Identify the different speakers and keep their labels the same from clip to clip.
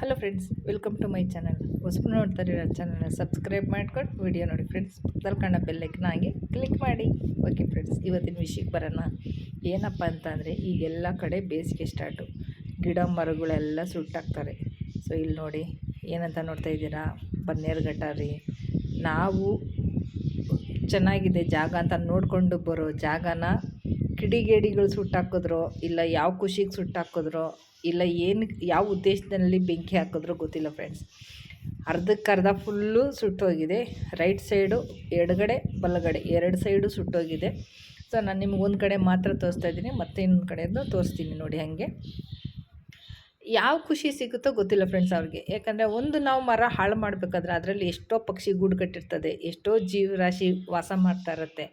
Speaker 1: Hello friends welcome to my channel ಹೊಸಬು ನೋಡ್ತಾರೆ ಚಾನಲ್ನ subscribe ಮಾಡ್ಕೊಂಡು ವಿಡಿಯೋ ನೋಡಿ ಫ್ರೆಂಡ್ಸ್ ಪಕ್ಕದಲ್ಲಿ ಕಾಣೋ ಬೆಲ್ಲೈಕನ್ನ ಹಾಗೆ ಕ್ಲಿಕ್ ಮಾಡಿ. ಓಕೆ ಫ್ರೆಂಡ್ಸ್ ಇವತ್ತಿನ ವಿಷಯಕ್ಕೆ ಬರೋಣ. ಏನಪ್ಪ ಅಂತಂದರೆ ಈಗೆಲ್ಲ ಕಡೆ ಬೇಸಿಗೆ ಸ್ಟಾರ್ಟು ಗಿಡ ಮರಗಳೆಲ್ಲ ಸುಟ್ಟಾಕ್ತಾರೆ ಸೊ ಇಲ್ಲಿ ನೋಡಿ, ಏನಂತ ನೋಡ್ತಾ ಇದ್ದೀರಾ? ಬನ್ನೇರುಘಟ್ಟ ರೀ. ನಾವು ಚೆನ್ನಾಗಿದೆ ಜಾಗ ಅಂತ ನೋಡಿಕೊಂಡು ಬರೋ ಜಾಗನ ಕಿಡಿಗೇಡಿಗಳು ಸುಟ್ಟಾಕಿದ್ರೋ, ಇಲ್ಲ ಯಾವ ಖುಷಿಗೆ ಸುಟ್ಟಾಕಿದ್ರೋ, ಇಲ್ಲ ಏನು, ಯಾವ ಉದ್ದೇಶದಲ್ಲಿ ಬೆಂಕಿ ಹಾಕಿದ್ರೋ ಗೊತ್ತಿಲ್ಲ ಫ್ರೆಂಡ್ಸ್ ಅರ್ಧಕ್ಕರ್ಧ ಫುಲ್ಲು ಸುಟ್ಟೋಗಿದೆ. ರೈಟ್ ಸೈಡು ಎಡಗಡೆ, ಬಲಗಡೆ ಎರಡು ಸೈಡು ಸುಟ್ಟೋಗಿದೆ. ಸೊ ನಾನು ನಿಮ್ಗೆ ಒಂದು ಕಡೆ ಮಾತ್ರ ತೋರಿಸ್ತಾ ಇದ್ದೀನಿ, ಮತ್ತೆ ಇನ್ನೊಂದು ಕಡೆಯಿಂದ ತೋರಿಸ್ತೀನಿ ನೋಡಿ ಹಾಗೆ. ಯಾವ ಖುಷಿ ಸಿಗುತ್ತೋ ಗೊತ್ತಿಲ್ಲ ಫ್ರೆಂಡ್ಸ್ ಅವ್ರಿಗೆ. ಯಾಕಂದರೆ ಒಂದು ನಾವು ಮರ ಹಾಳು ಮಾಡಬೇಕಾದ್ರೆ ಅದರಲ್ಲಿ ಎಷ್ಟೋ ಪಕ್ಷಿ ಗೂಡು ಕಟ್ಟಿರ್ತದೆ, ಎಷ್ಟೋ ಜೀವರಾಶಿ ವಾಸ ಮಾಡ್ತಾ ಇರುತ್ತೆ.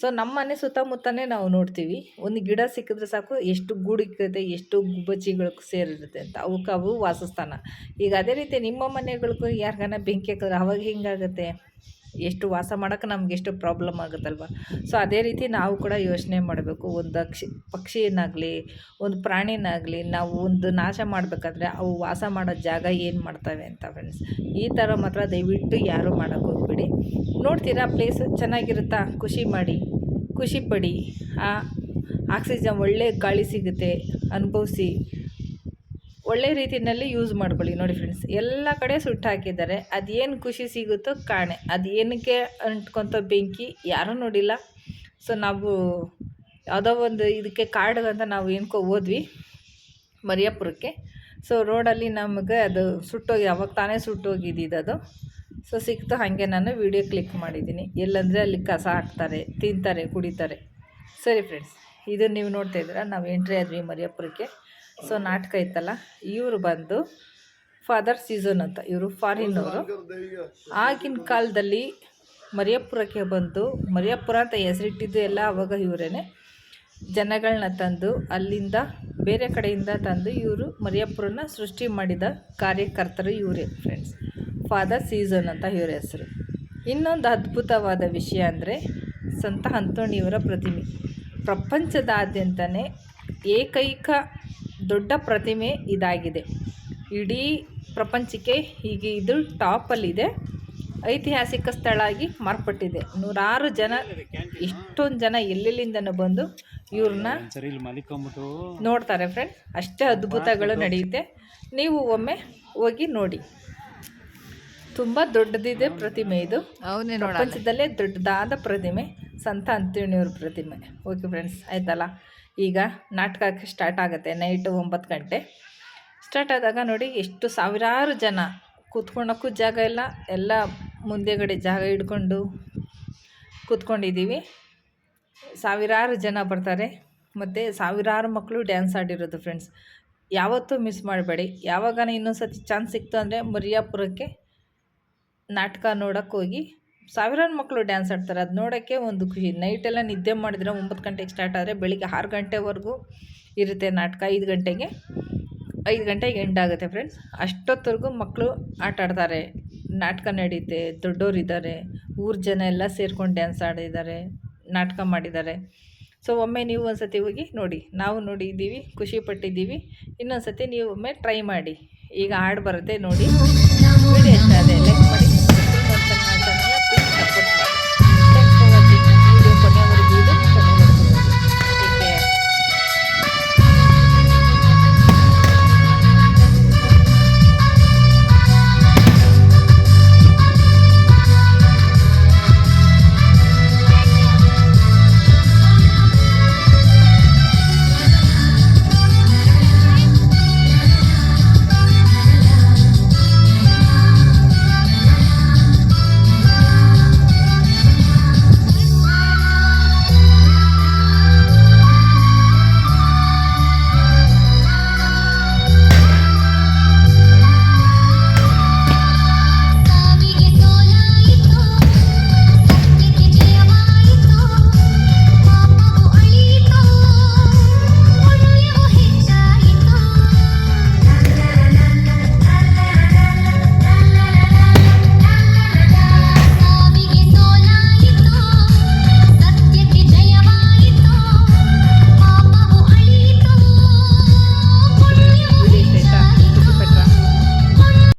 Speaker 1: ಸೊ ನಮ್ಮ ಮನೆ ಸುತ್ತಮುತ್ತನೇ ನಾವು ನೋಡ್ತೀವಿ. ಒಂದು ಗಿಡ ಸಿಕ್ಕಿದ್ರೆ ಸಾಕು, ಎಷ್ಟು ಗೂಡಿರ್ತದೆ ಎಷ್ಟು ಗುಬ್ಬಚ್ಚಿಗಳು ಸೇರಿರುತ್ತೆ ಅಂತ. ಅವಕ್ಕೆ ಅವು ವಾಸಸ್ಥಾನ. ಈಗ ಅದೇ ರೀತಿ ನಿಮ್ಮ ಮನೆಗಳಿಗೂ ಯಾರಿಗಾನ ಬೆಂಕಿ ಹಾಕಿದ್ರೆ ಅವಾಗ ಹಿಂಗಾಗುತ್ತೆ? ಎಷ್ಟು ವಾಸ ಮಾಡೋಕೆ ನಮ್ಗೆ ಎಷ್ಟು ಪ್ರಾಬ್ಲಮ್ ಆಗುತ್ತಲ್ವ? ಸೊ ಅದೇ ರೀತಿ ನಾವು ಕೂಡ ಯೋಚನೆ ಮಾಡಬೇಕು. ಒಂದು ಅಕ್ಷಿ, ಪಕ್ಷಿಯನ್ನಾಗಲಿ, ಒಂದು ಪ್ರಾಣಿನಾಗಲಿ ನಾವು ಒಂದು ನಾಶ ಮಾಡಬೇಕಾದ್ರೆ ಅವು ವಾಸ ಮಾಡೋ ಜಾಗ ಏನು ಮಾಡ್ತವೆ ಅಂತ ಫ್ರೆಂಡ್ಸ್ ಈ ಥರ ಮಾತ್ರ ದಯವಿಟ್ಟು ಯಾರೂ ಮಾಡೋಕ್ಕೆ ಹೋಗ್ಬೇಡಿ. ನೋಡ್ತೀರಾ ಪ್ಲೇಸ್ ಚೆನ್ನಾಗಿರುತ್ತಾ? ಖುಷಿ ಮಾಡಿ. ಖುಷಿ ಪಡಿ. ಆ ಆಕ್ಸಿಜನ್ ಒಳ್ಳೆ ಗಾಳಿ ಸಿಗುತ್ತೆ. ಅನುಭವಿಸಿ. ಒಳ್ಳೆ ರೀತಿಯಲ್ಲಿ ಯೂಸ್ ಮಾಡ್ಕೊಳ್ಳಿ. ನೋಡಿ ಫ್ರೆಂಡ್ಸ್ ಎಲ್ಲ ಕಡೆ ಸುಟ್ಟು ಹಾಕಿದ್ದಾರೆ. ಅದೇನು ಖುಷಿ ಸಿಗುತ್ತೋ ಕಾಣೆ. ಅದು ಏನಕ್ಕೆ ಅಂಟ್ಕೊತ ಬೆಂಕಿ, ಯಾರೂ ನೋಡಿಲ್ಲ. ಸೊ ನಾವು ಯಾವುದೋ ಒಂದು ಇದಕ್ಕೆ ಕಾರ್ಡ್ಗಂತ ನಾವು ಏನ್ಕೋ ಹೋದ್ವಿ ಮರಿಯಾಪುರಕ್ಕೆ ಸೊ ರೋಡಲ್ಲಿ ನಮಗೆ ಅದು ಸುಟ್ಟೋಗಿ, ಅವಾಗ ತಾನೇ ಸುಟ್ಟೋಗಿದ್ದಿದ್ದು ಸೊ ಸಿಕ್ತು, ಹಾಗೆ ನಾನು ವಿಡಿಯೋ ಕ್ಲಿಕ್ ಮಾಡಿದ್ದೀನಿ. ಎಲ್ಲಂದರೆ ಅಲ್ಲಿ ಕಸ ಹಾಕ್ತಾರೆ, ತಿಂತಾರೆ, ಕುಡಿತಾರೆ. ಸರಿ ಫ್ರೆಂಡ್ಸ್ ಇದು ನೀವು ನೋಡ್ತಾ ಇದ್ದೀರಾ, ನಾವು ಎಂಟ್ರಿ ಆದ್ವಿ ಮರಿಯಾಪುರಕ್ಕೆ ಸೊ ನಾಟಕ ಇತ್ತಲ್ಲ ಇವರು ಬಂದು ಫಾದರ್ ಸೀಸನ್ ಅಂತ, ಇವರು ಫಾರಿನ್ ಅವರು. ಆಗಿನ ಕಾಲದಲ್ಲಿ ಮರಿಯಪ್ಪುರಕ್ಕೆ ಬಂದು, ಮರಿಯಪ್ಪುರ ಅಂತ ಹೆಸರಿಟ್ಟಿದ್ದು ಎಲ್ಲ ಅವಾಗ ಇವರೇ ಜನಗಳನ್ನ ತಂದು, ಅಲ್ಲಿಂದ ಬೇರೆ ಕಡೆಯಿಂದ ತಂದು ಇವರು ಮರಿಯಪ್ಪುರನ್ನ ಸೃಷ್ಟಿ ಮಾಡಿದ ಕಾರ್ಯಕರ್ತರು ಇವರೇ ಫ್ರೆಂಡ್ಸ್ ಫಾದರ್ ಸೀಸನ್ ಅಂತ ಇವರ ಹೆಸರು. ಇನ್ನೊಂದು ಅದ್ಭುತವಾದ ವಿಷಯ ಅಂದರೆ ಸಂತ ಅಂತೋಣಿಯವರ ಪ್ರತಿಮೆ. ಪ್ರಪಂಚದಾದ್ಯಂತನೇ ಏಕೈಕ ದೊಡ್ಡ ಪ್ರತಿಮೆ ಇದಾಗಿದೆ. ಇಡೀ ಪ್ರಪಂಚಕ್ಕೆ ಹೀಗೆ ಇದು ಟಾಪಲ್ಲಿದೆ. ಐತಿಹಾಸಿಕ ಸ್ಥಳ ಆಗಿ ಮಾರ್ಪಟ್ಟಿದೆ. ನೂರಾರು ಜನ ಇಷ್ಟೊಂದು ಜನ ಎಲ್ಲೆಲ್ಲಿಂದನೂ ಬಂದು ಇವ್ರನ್ನ ನೋಡ್ತಾರೆ ಫ್ರೆಂಡ್ ಅಷ್ಟೇ ಅದ್ಭುತಗಳು ನಡೆಯುತ್ತೆ. ನೀವು ಒಮ್ಮೆ ಹೋಗಿ ನೋಡಿ. ತುಂಬ ದೊಡ್ಡದಿದೆ ಪ್ರತಿಮೆ ಇದು. ಪ್ರಪಂಚದಲ್ಲೇ ದೊಡ್ಡದಾದ ಪ್ರತಿಮೆ ಸಂತ ಅಂತಿಣಿಯವ್ರ ಪ್ರತಿಮೆ. ಓಕೆ ಫ್ರೆಂಡ್ಸ್ ಆಯ್ತಲ್ಲ? ಈಗ ನಾಟಕಕ್ಕೆ ಸ್ಟಾರ್ಟ್ ಆಗುತ್ತೆ ನೈಟು ಒಂಬತ್ತು ಗಂಟೆ. ಸ್ಟಾರ್ಟ್ ಆದಾಗ ನೋಡಿ ಎಷ್ಟು ಸಾವಿರಾರು ಜನ ಕೂತ್ಕೊಳ್ಳೋಕ್ಕೂ ಜಾಗ ಇಲ್ಲ, ಎಲ್ಲ ಮುಂದೆಗಡೆ ಜಾಗ ಇಟ್ಕೊಂಡು ಕೂತ್ಕೊಂಡಿದ್ದೀವಿ. ಸಾವಿರಾರು ಜನ ಬರ್ತಾರೆ, ಮತ್ತು ಸಾವಿರಾರು ಮಕ್ಕಳು ಡ್ಯಾನ್ಸ್ ಆಡಿರೋದು ಫ್ರೆಂಡ್ಸ್ ಯಾವತ್ತೂ ಮಿಸ್ ಮಾಡಬೇಡಿ. ಯಾವಾಗಾನ ಇನ್ನೊಂದು ಸತಿ ಚಾನ್ಸ್ ಸಿಕ್ತು ಅಂದರೆ ಮರಿಯಾಪುರಕ್ಕೆ ನಾಟಕ ನೋಡೋಕ್ಕೆ ಹೋಗಿ ಸಾವಿರಾರು ಮಕ್ಕಳು ಡ್ಯಾನ್ಸ್ ಆಡ್ತಾರೆ. ಅದು ನೋಡೋಕ್ಕೆ ಒಂದು ಖುಷಿ. ನೈಟೆಲ್ಲ ನಿದ್ದೆ ಮಾಡಿದ್ರೆ ಒಂಬತ್ತು ಗಂಟೆಗೆ ಸ್ಟಾರ್ಟ್ ಆದರೆ ಬೆಳಿಗ್ಗೆ ಆರು ಗಂಟೆವರೆಗೂ ಇರುತ್ತೆ ನಾಟಕ. ಐದು ಗಂಟೆಗೆ ಐದು ಗಂಟೆಗೆ ಎಂಡ್ ಆಗುತ್ತೆ ಫ್ರೆಂಡ್ಸ್ ಅಷ್ಟೊತ್ತವರೆಗೂ ಮಕ್ಕಳು ಆಟ ಆಡ್ತಾರೆ. ನಾಟಕ ನಡೀತೆ, ದೊಡ್ಡೋರಿದ್ದಾರೆ, ಊರ ಜನ ಎಲ್ಲ ಸೇರ್ಕೊಂಡು ಡ್ಯಾನ್ಸ್ ಆಡಿದ್ದಾರೆ, ನಾಟಕ ಮಾಡಿದ್ದಾರೆ. ಸೊ ಒಮ್ಮೆ ನೀವು ಒಂದು ಹೋಗಿ ನೋಡಿ. ನಾವು ನೋಡಿದ್ದೀವಿ ಖುಷಿ ಪಟ್ಟಿದ್ದೀವಿ. ಇನ್ನೊಂದು ಸತಿ ನೀವು ಒಮ್ಮೆ ಟ್ರೈ ಮಾಡಿ. ಈಗ ಹಾಡು ಬರುತ್ತೆ ನೋಡಿ. ಅದೇ